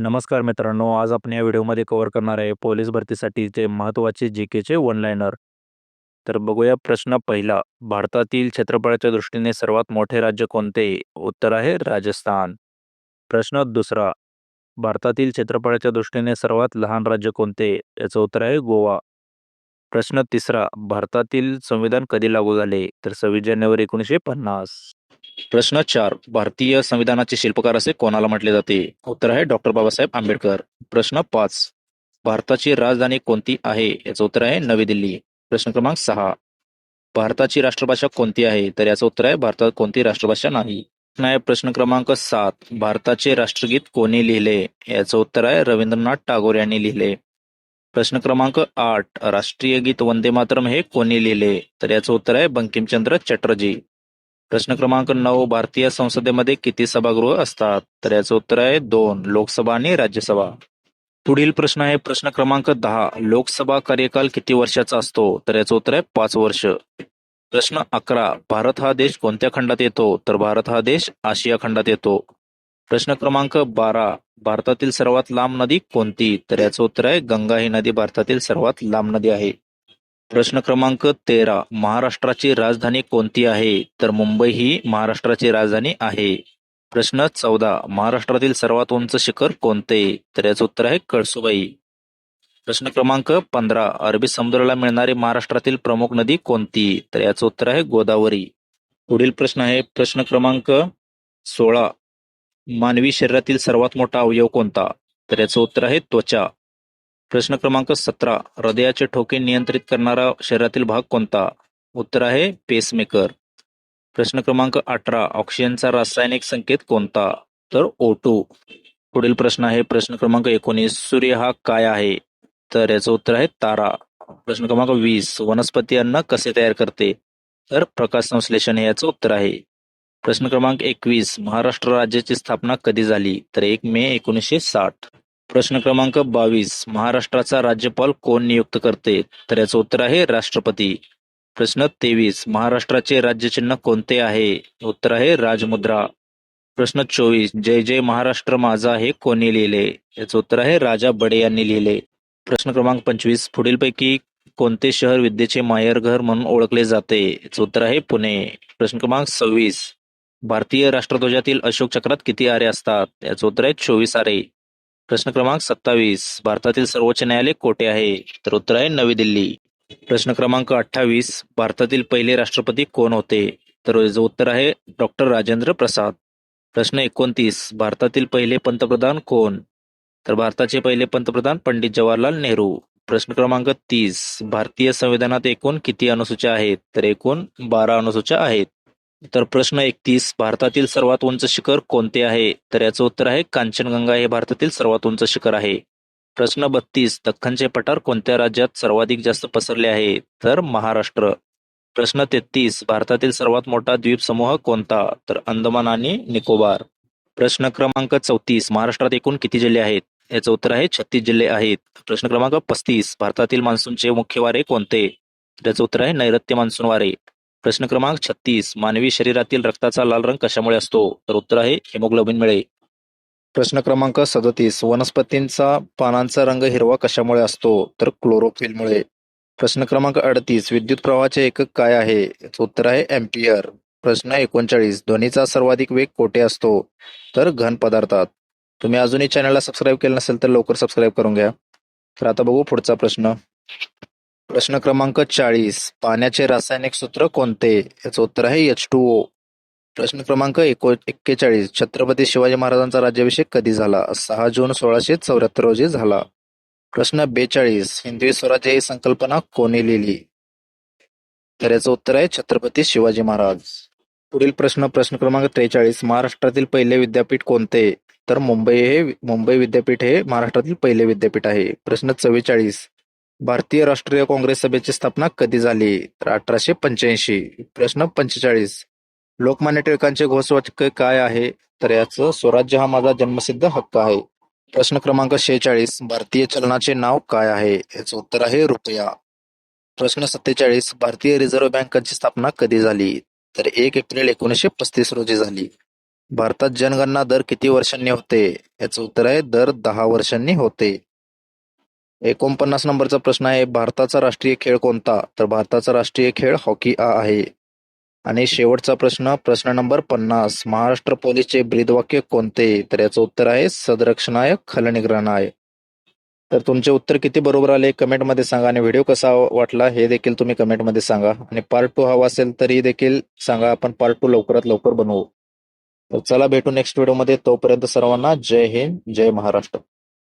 नमस्कार मित्रांनो, आज आपण या व्हिडिओमध्ये कव्हर करणार आहे पोलीस भरतीसाठीचे महत्त्वाचे जी-केचे वनलायनर तर बघूया प्रश्न पहिला. भारतातील क्षेत्रफळाच्या दृष्टीने सर्वात मोठे राज्य कोणते? उत्तर आहे राजस्थान. प्रश्न दुसरा. भारतातील क्षेत्रफळाच्या दृष्टीने सर्वात लहान राज्य कोणते? याचं उत्तर आहे गोवा. प्रश्न तिसरा. भारतातील संविधान कधी लागू झाले? तर सव्वीस जानेवारी एकोणीसशे पन्नास. प्रश्न चार. भारतीय संविधानाचे शिल्पकार असे कोणाला म्हटले जाते? उत्तर आहे डॉक्टर बाबासाहेब आंबेडकर. प्रश्न पाच. भारताची राजधानी कोणती आहे? याचं उत्तर आहे नवी दिल्ली. प्रश्न क्रमांक सहा. भारताची राष्ट्रभाषा कोणती आहे? तर याचं उत्तर आहे भारतात कोणती राष्ट्रभाषा नाही. प्रश्न क्रमांक सात. भारताचे राष्ट्रगीत कोणी लिहिले? याचं उत्तर आहे रवींद्रनाथ टागोर यांनी लिहिले. प्रश्न क्रमांक आठ. राष्ट्रीय गीत वंदे मातरम हे कोणी लिहिले? तर याचं उत्तर आहे बंकिमचंद्र चटर्जी. प्रश्न क्रमांक नऊ. भारतीय संसदेमध्ये किती सभागृह असतात? तर याचं उत्तर आहे दोन लोकसभा आणि राज्यसभा. पुढील प्रश्न आहे प्रश्न क्रमांक दहा. लोकसभा कार्यकाल किती वर्षाचा असतो? तर याचं उत्तर आहे पाच वर्ष. प्रश्न अकरा. भारत हा देश कोणत्या खंडात येतो? तर भारत हा देश आशिया खंडात येतो. प्रश्न क्रमांक बारा. भारतातील सर्वात लांब नदी कोणती? तर याचं उत्तर आहे गंगा ही नदी भारतातील सर्वात लांब नदी आहे. प्रश्न क्रमांक तेरा. महाराष्ट्राची राजधानी कोणती आहे? तर मुंबई ही महाराष्ट्राची राजधानी आहे. प्रश्न चौदा. महाराष्ट्रातील सर्वात उंच शिखर कोणते? तर याचं उत्तर आहे कळसुबाई. प्रश्न क्रमांक पंधरा. अरबी समुद्राला मिळणारी महाराष्ट्रातील प्रमुख नदी कोणती? तर याचं उत्तर आहे गोदावरी. पुढील प्रश्न आहे प्रश्न क्रमांक सोळा. मानवी शरीरातील सर्वात मोठा अवयव कोणता? तर याचं उत्तर आहे त्वचा. प्रश्न क्रमांक सतरा. हृदयाचे ठोके नियंत्रित करणारा शरीरातील भाग कोणता? उत्तर आहे पेसमेकर. प्रश्न क्रमांक अठरा. ऑक्सिजनचा रासायनिक संकेत कोणता? तर ओ टू. पुढील प्रश्न आहे प्रश्न क्रमांक एकोणीस. सूर्य हा काय आहे? तर याचं उत्तर आहे तारा. प्रश्न क्रमांक वीस. वनस्पती अन्न कसे तयार करते? तर प्रकाश संश्लेषण हे याचं उत्तर आहे. प्रश्न क्रमांक एकवीस. महाराष्ट्र राज्याची स्थापना कधी झाली? तर एक मे एकोणीसशे साठ. प्रश्न क्रमांक बावीस. महाराष्ट्राचा राज्यपाल कोण नियुक्त करते? तर याचं उत्तर आहे राष्ट्रपती. प्रश्न तेवीस. महाराष्ट्राचे राज्यचिन्ह कोणते आहे? उत्तर आहे राजमुद्रा. प्रश्न चोवीस. जय जय महाराष्ट्र माझा हे कोणी लिहिले? याचं उत्तर आहे राजा बडे यांनी लिहिले. प्रश्न क्रमांक पंचवीस. पुढीलपैकी कोणते शहर विद्येचे माहेरघर म्हणून ओळखले जाते? याचं उत्तर आहे पुणे. प्रश्न क्रमांक सव्वीस. भारतीय राष्ट्रध्वजातील अशोक चक्रात किती आरे असतात? याचं उत्तर आहे चोवीस आरे. प्रश्न क्रमांक सत्तावीस. भारतातील सर्वोच्च न्यायालय कोठे आहे? तर उत्तर आहे नवी दिल्ली. प्रश्न क्रमांक अठ्ठावीस. भारतातील पहिले राष्ट्रपती कोण होते? तर उत्तर आहे डॉक्टर राजेंद्र प्रसाद. प्रश्न एकोणतीस. भारतातील पहिले पंतप्रधान कोण? तर भारताचे पहिले पंतप्रधान पंडित जवाहरलाल नेहरू. प्रश्न क्रमांक तीस. भारतीय संविधानात एकूण किती अनुसूच्या आहेत? तर एकूण बारा अनुसूच्या आहेत. तर प्रश्न एकतीस. भारतातील सर्वात उंच शिखर कोणते आहे? तर याचं उत्तर आहे कांचनगंगा हे भारतातील सर्वात उंच शिखर आहे. प्रश्न बत्तीस. दख्खनचे पठार कोणत्या राज्यात सर्वाधिक जास्त पसरले आहे? तर महाराष्ट्र. प्रश्न तेहतीस. भारतातील सर्वात मोठा द्वीपसमूह कोणता? तर अंदमान आणि निकोबार. प्रश्न क्रमांक चौतीस. महाराष्ट्रात एकूण किती जिल्हे आहेत? याचं उत्तर आहे छत्तीस जिल्हे आहेत. प्रश्न क्रमांक पस्तीस. भारतातील मान्सूनचे मुख्य वारे कोणते? त्याचं उत्तर आहे नैऋत्य मान्सून वारे. प्रश्न क्रमांक छत्तीस. मानवी शरीरातील रक्ताचा लाल रंग कशामुळे असतो? तर उत्तर आहे हिमोग्लोबिनमुळे. प्रश्न क्रमांक सदतीस. वनस्पतींचा पानांचा रंग हिरवा कशामुळे असतो? तर क्लोरोफिलमुळे. प्रश्न क्रमांक अडतीस. विद्युत प्रवाहाचे एकक काय आहे? उत्तर आहे एम्पियर प्रश्न एकोणचाळीस. ध्वनीचा सर्वाधिक वेग कोठे असतो? तर घन पदार्थात. तुम्ही अजूनही चॅनलला सबस्क्राईब केलं नसेल तर लवकर सबस्क्राईब करून घ्या. तर आता बघू पुढचा प्रश्न. प्रश्न क्रमांक चाळीस. पाण्याचे रासायनिक सूत्र कोणते? याचं उत्तर आहे एच टू ओ. प्रश्न क्रमांक एको एक्केचाळीस. छत्रपती शिवाजी महाराजांचा राज्याभिषेक कधी झाला? सहा जून सोळाशे चौऱ्याहत्तर रोजी झाला. प्रश्न बेचाळीस. हिंदवी स्वराज्य ही संकल्पना कोणी लिहिली? तर याचं उत्तर आहे छत्रपती शिवाजी महाराज. पुढील प्रश्न प्रश्न क्रमांक त्रेचाळीस. महाराष्ट्रातील पहिले विद्यापीठ कोणते? तर मुंबई हे मुंबई विद्यापीठ हे महाराष्ट्रातील पहिले विद्यापीठ आहे. प्रश्न चव्वेचाळीस. भारतीय राष्ट्रीय काँग्रेस सभेची स्थापना कधी झाली? तर अठराशे पंच्याऐंशी. प्रश्न पंचेचाळीस. लोकमान्य टिळकांचे घोषवाक्य काय आहे? तर याचं स्वराज्य हा माझा जन्मसिद्ध हक्क आहे. प्रश्न क्रमांक शेहेचाळीस. भारतीय चलनाचे नाव काय आहे? याचं उत्तर आहे रुपया. प्रश्न सत्तेचाळीस. भारतीय रिझर्व्ह बँकांची स्थापना कधी झाली? तर एक एप्रिल एकोणीसशे पस्तीस रोजी झाली. भारतात जनगणना दर किती वर्षांनी होते याचं उत्तर आहे दर दहा वर्षांनी होते एकोणपन्नास नंबरचा प्रश्न आहे भारताचा राष्ट्रीय खेळ कोणता? तर भारताचा राष्ट्रीय खेळ हॉकी हा आहे. आणि शेवटचा प्रश्न प्रश्न नंबर पन्नास महाराष्ट्र पोलीसचे ब्रीदवाक्य कोणते? तर याचं उत्तर आहे सदरक्षणाय खलनिग्रहणाय. तर तुमचे उत्तर किती बरोबर आले कमेंटमध्ये सांगा आणि व्हिडिओ कसा वाटला हे देखील तुम्ही कमेंटमध्ये सांगा. आणि पार्ट टू हवा असेल तरी देखील सांगा आपण पार्ट टू लवकरात लवकर बनवू. तर चला भेटू नेक्स्ट व्हिडिओमध्ये तोपर्यंत सर्वांना जय हिंद जय महाराष्ट्र.